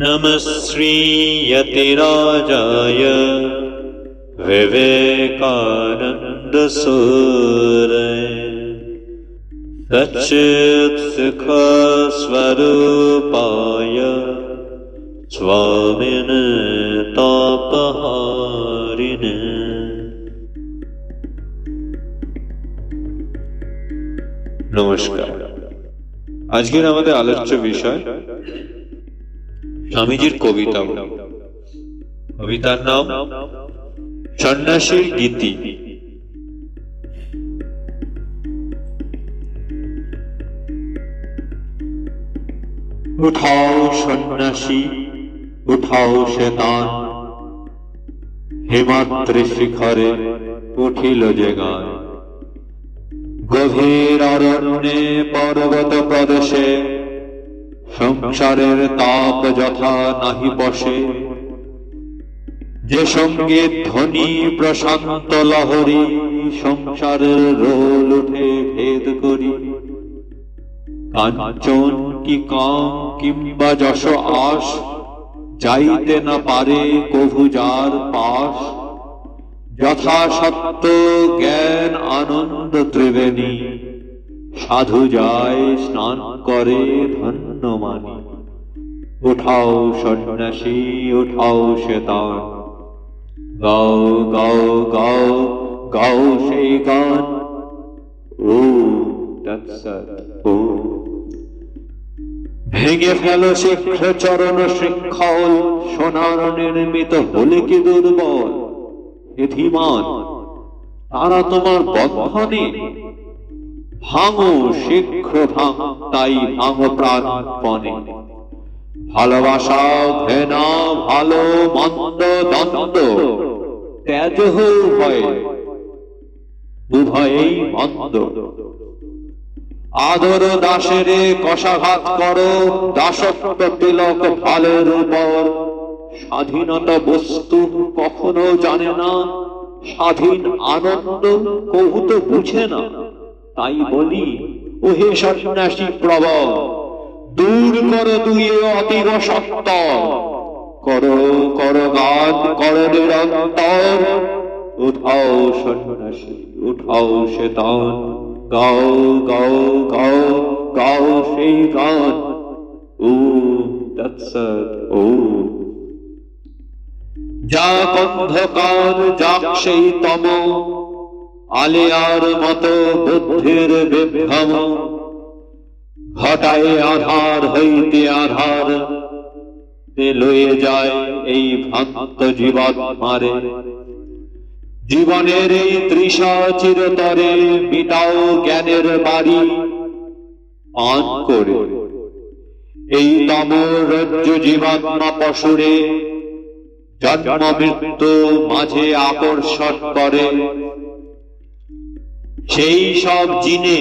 नमः श्रीयतिराजाय विवेकानन्दसूरय सच्चित्सुखस्वरूपाय स्वामिन तापहारिणे নমস্কার। আজকের আমাদের আলোচ্য বিষয় স্বামীজির কবিতা কবিতার নাম সন্ন্যাসীর গীতি। উঠাও সন্ন্যাসী, উঠাও শ্বেতান হিমাদ্রি শিখরে উঠিল যে গান। গভীর অরণ্যে পর্বত প্রদেশে সংসারের তাপ যথা নাহি বসে। যে সংগীত ধ্বনি প্রশান্ত লহরী, সংসারের রোল উঠে ভেদ করি। কাঞ্চন কি কাম কিংবা যশ আশ, যাইতে না পারে কভু যার পাশ। যথাসত্য জ্ঞান আনন্দ ত্রিবেণী। সাধু যায় স্নান করে ধন্য মানি উঠাও সন্ন্যাসী, উঠাও শ্বেতান। গাও গাও গাও গাও সেই গান। ও ও। ভেঙে ফেল শীঘ্র চরণ শৃঙ্খল, সোনার নির্মিত হলে কি দুর্বল? হে ধীমান তারা তোমার বন্ধনে ভাঙো শীঘ্র ভাঙ তাই ভাঙো প্রাণপণে। ভালোবাসা ঘৃণা, ভালো মন্দ দ্বন্দ্ব ত্যাজ উভয়, উভয়েই মন্দ। আদর দাসেরে কষাঘাত করো, দাসত্ব তিলক ফালের উপর। স্বাধীনতা বস্তু কখনো জানে না। স্বাধীন আনন্দ কহুত বুঝে না। তাই বলি, ওহে সন্ন্যাসী প্রবল, দূর কর দুয়ে অতীব সত্য। করো করো গান, করো নিরন্তর। উঠাও সন্ন্যাসী, উঠাও শ্বেতান গাও গাও গাও গাও সেই গান। ও তৎসৎ ও যা অন্ধকার, যাক সেই তম। আলিয়ার মতো বুদ্ধির বিভ্রম। ঘটায় আধার, হইতে আধার। লয়ে যায় এই ভ্রান্ত জীবন মারে জীবনের এই তৃষা চিরতরে মিটাও জ্ঞানের বাড়ি। পান করে। এই তম রজ্জ জীবাত্মা পশুরে জন্ম মৃত্যু মাঝে আকর্ষণ করে। সেই সব জিনে,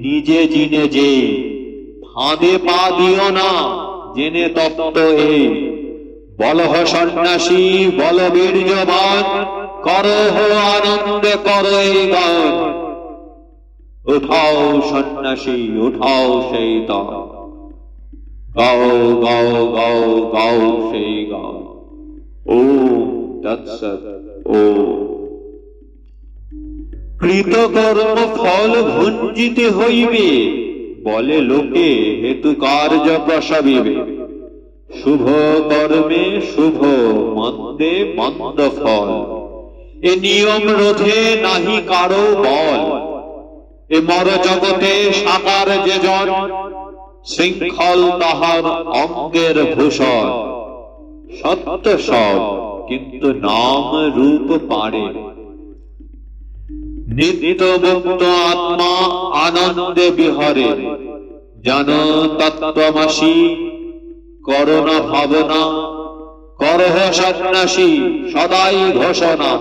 নিজে জিনে যে, ফাঁদে পা দিও না, জেনে তত্ত্ব এই বলহ সন্ন্যাসী, বল বীর্যবান করহ আনন্দে করো এই গান। উঠাও সন্ন্যাসী, উঠাও সেই দান গাও গাও গাও গাও সেই গান। ও কৃতকর্ম ফল ভঞ্জিতে হইবে, বলে লোকে হেতু কার্য প্রসবিবে শুভ কর্মে শুভ মন্দে মন্দ ফল এ নিয়ম রোধে নাহি কারও বল। এ মর জগতে সাকার যে জন, শৃঙ্খল তাহার অঙ্গের ভূষণ। সত্য সব কিন্তু নাম রূপ পারে। নিত্য মুক্ত আত্মা আনন্দে বিহরে। জান তত্ত্বমাসী করোনা ভাবনা, করহ সন্ন্যাসী সদাই ঘোষণা।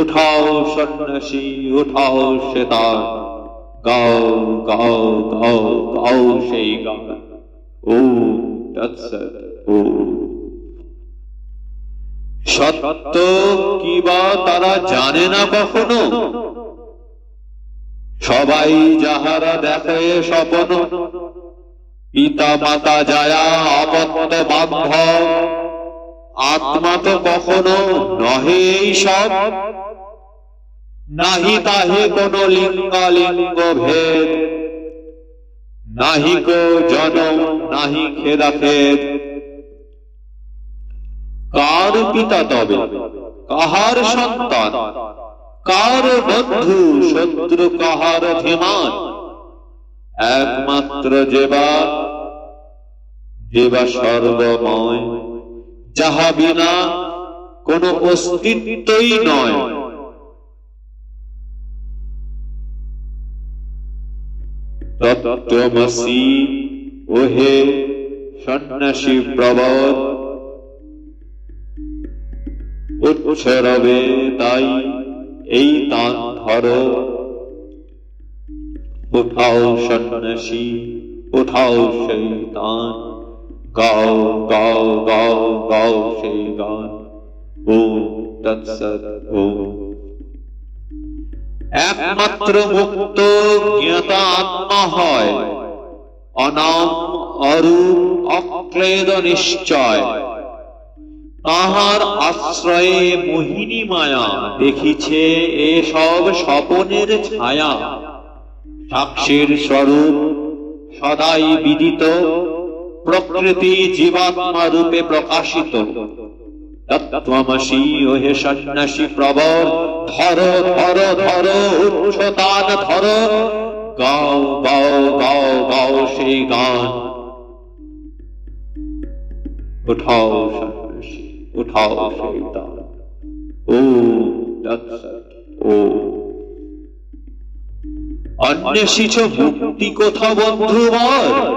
উঠাও সন্ন্যাসী, উঠাও শ্বেতান গাও গাও গাও গাও সেই গান ও তৎসৎ। ও সত্য কি বা তারা জানে না কখনো? সবাই যাহারা দেখে স্বপন পিতা মাতা যায়া আপত্ত বান্ধব, আত্মা তো কখনো নহে এই সব? নাহি তাহে কোন লিঙ্গ লিঙ্গ ভেদ, নাহি কো জনম, নাহি খেদা খেদ। কার পিতা তবে? কাহার সন্তান? কার বন্ধু? শত্রু কাহার ধীমান একমাত্র যেবা যেবা সর্বময়। যাহা বিনা কোন অস্তিত্বই নয়। তত্ত্বমসি, ওহে সন্ন্যাসী প্রবদ তাই এই তান ধর। উঠাও সন্ন্যাসী, উঠাও সেই তান গাও গাও গাও গাও সেই গান একমাত্র মুক্ত জ্ঞাতা আত্মা হয়। অনাম অরূপ অক্লেদ নিশ্চয়। তাহার আশ্রয়ে মোহিনী মায়া দেখিছে এসব স্বপনের ছায়া। সাক্ষীর স্বরূপ সদাই বিদিত, প্রকৃতি জীবাত্মা রূপে প্রকাশিত। তত্ত্বমসি ওহে সন্ন্যাসী প্রবর ধর ধর ধর উচ্চতান ধর। গাও গাও গাও গাও সেই গান। উঠাও উঠাও সেই তান ও ও। অন্বেষিছ মুক্তি কোথা বন্ধু বল?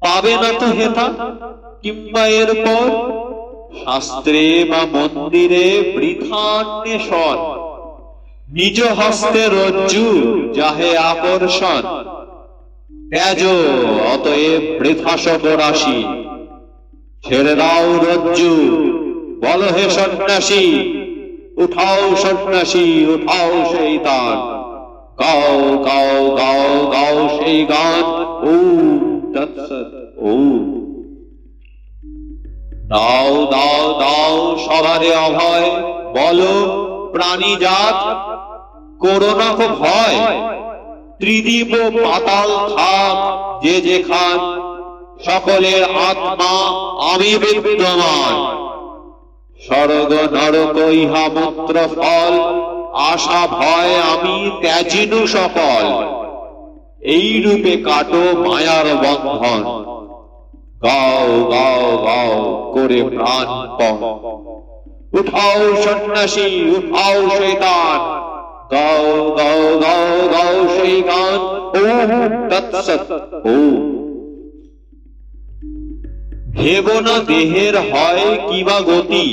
পাবে না তো হেতা, কিংবা এরপর? শাস্ত্রে বা মন্দিরে বৃথান্বেষণ। নিজ হস্তে রজ্জু, যাহে আকর্ষণ। ত্যাজ, অতএব বৃথা সব রাশি। ছেড়ে দাও রজ্জু। বল হে সন্ন্যাসী, উঠাও সন্ন্যাসী, উঠাও সেই দান গাও গাও গাও গাও সেই গান। ও ও। দাও দাও দাও সবারে অভয়। বলো, প্রাণী জাত করোনা ভয়। ত্রিদীপ পাতাল থাক যে যেখান সকলের আত্মা আমি বিদ্যমান। স্বর্গ নরক ইহা মূত্র ফল, আশা ভয় আমি ত্যাজিনু সকল। এই রূপে কাটো মায়ার বন্ধন। গাও গাও গাও করে প্রাণ পণ। উঠাও সন্ন্যাসী, উঠাও শৈতান গাও গাও গাও গাও সেই গান ও তৎসৎ ও ভেব দেহের হয় কিবা গতি।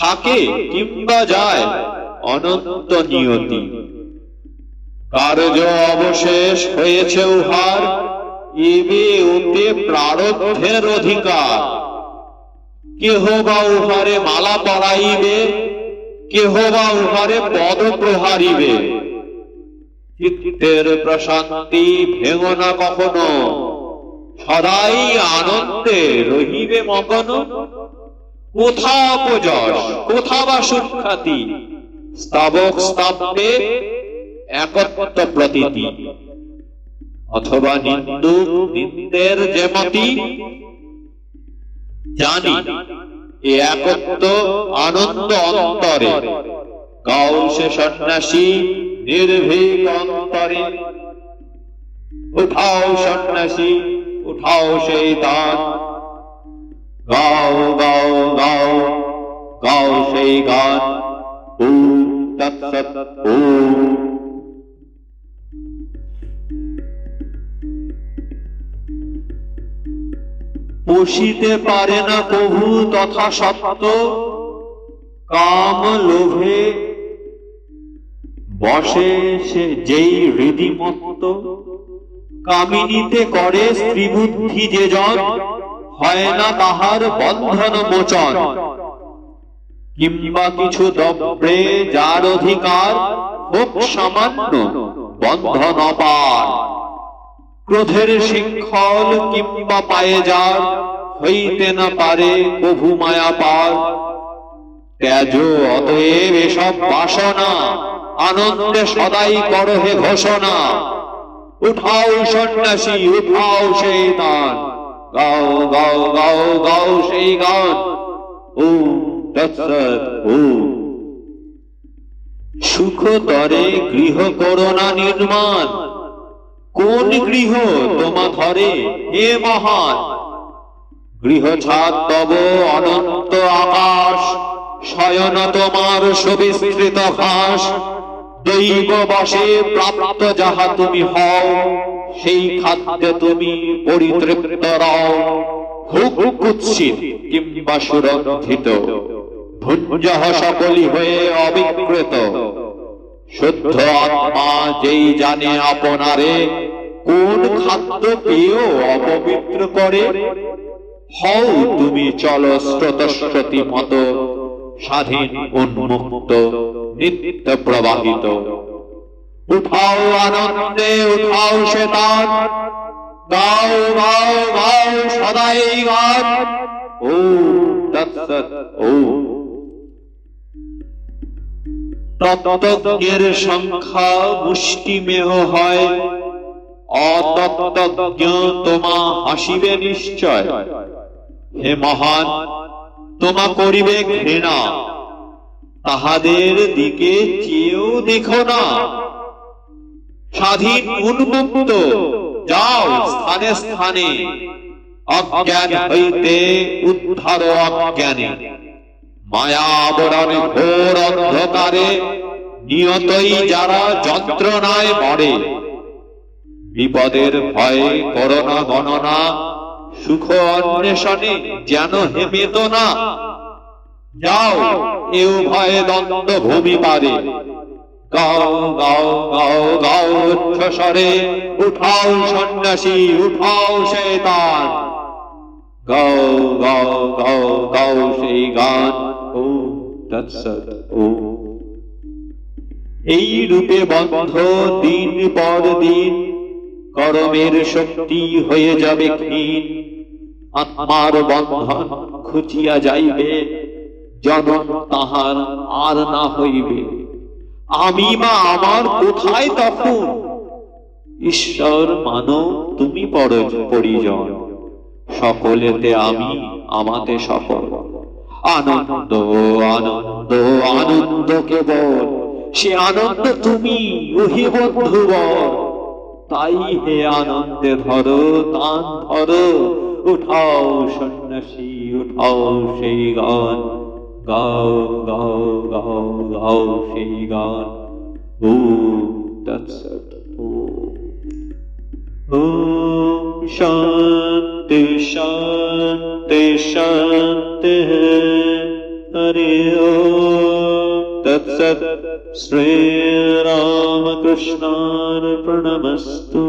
থাকে কিংবা যায়, অনন্ত নিয়তি। কার্য অবশেষ হয়েছে উহার, এবে ওতে প্রারব্ধের অধিকার। কেহ বা উহারে মালা পরাইবে, কেহ বা উহারে পদ প্রহারিবে। চিত্তের প্রশান্তি ভেঙো না কখনো। সদাই আনন্দে রহিবে মগন। কোথা অপযশ কোথা বা সুখ্যাতি, স্তাবক স্তাব্যে একত্ব প্রতীতি। অথবা নিন্দু নিন্দের যেমতি জানি এ একত্ব আনন্দ অন্তরে। গাও সে সন্ন্যাসী নির্ভীক অন্তরে। উঠাও সন্ন্যাসী উঠাও সেই দান গাও গাও গাও গাও সেই গান ও ও পুষিতে পারে না কভু তথা সত্য। কাম লোভে বসে সে যেই হৃদিমত্ত। কামিনীতে করে স্ত্রী বুদ্ধি যে জন হয় না তাহার বন্ধন মোচন। কিংবা কিছু দপ্রে যার অধিকার হোক সামান্য বন্ধন অপার। ক্রোধের শৃঙ্খল কিংবা পায়ে যার, হইতে না পারে প্রভু মায়া পার। ত্যাজ অতএব এসব বাসনা, আনন্দে সদাই করো হে ঘোষণা। উঠাও সন্ন্যাসী, উঠাও সেই দান গাও গাও গাও গাও সেই গান। ও ও। সুখতরে গৃহ করোনা নির্মাণ। কোন গৃহ তোমা ধরে, হে মহান? গৃহ ছাদ তব অনন্ত আকাশ, শয়ন তোমার সুবিস্তৃত ঘাস দৈব বসে প্রাপ্ত যাহা তুমি হও, সেই খাদ্যে তুমি পরিতৃপ্ত রও। হুক কুৎসিত কিংবা সুরক্ষিত, ভুঞ্জহ সকলি হয়ে অবিকৃত। শুদ্ধ আত্মা যেই জানে আপনারে, কোন খাদ্য পেয়েও অপবিত্র করে? হও তুমি চল স্রোতস্রোতি মতো। স্বাধীন, উন্মুক্ত নিত্য প্রবাহিত উঠাও আনন্দে, উঠাও শ্বেতান গাও গাও গাও সদাই গান। ও তৎসৎ ও। তত্ত্বজ্ঞের সংখ্যা মুষ্টিমেহ হয়। অতত্ত্বজ্ঞ তোমা হাসিবে নিশ্চয়। হে মহান তোমা করিবে ঘৃণা। তাহাদের দিকে চেয়েও দেখো না। স্বাধীন উন্মুক্ত, যাও স্থানে স্থানে। অজ্ঞান হইতে উদ্ধার অজ্ঞানে। মায়া ঘোর অন্ধকারে, নিয়তই যারা যন্ত্রণায় মরে। বিপদের ভয়ে করোনা গণনা সুখ অন্বেষণে যেন হেমেত না। যাও, এ উভয়ে দ্বন্দ্ব ভূমি পারে। গাও গাও গাও গাও উচ্ছ্বসরে, উঠাও সন্ন্যাসী, উঠাও শেতান গাও গাও গাও গাও সেই গান, ও, তৎসৎ, ও। এই রূপে বন্ধ দিন পর দিন, করমের শক্তি হয়ে যাবে ক্ষীণ। আত্মার বন্ধন খুঁজিয়া যাইবে জনম তাহার আর না হইবে। আমি মা আমার কোথায় তখন ঈশ্বর মানব, তুমি পর পরিজন। সকলেতে আমি, আমাতে সফল। আনন্দ আনন্দ আনন্দ কেবল। সে আনন্দ তুমি, ওহে বন্ধুবর তাই হে আনন্দে ধরো, তান ধরো উঠাও সন্ন্যাসী উঠাও সেই গান গাও গাও গাও গাও সেই গান ও তৎসৎ ও ॐ शान्ति शान्ति शान्तिः हरि ॐ तत्सत् श्रीरामकृष्णार्पणमस्तु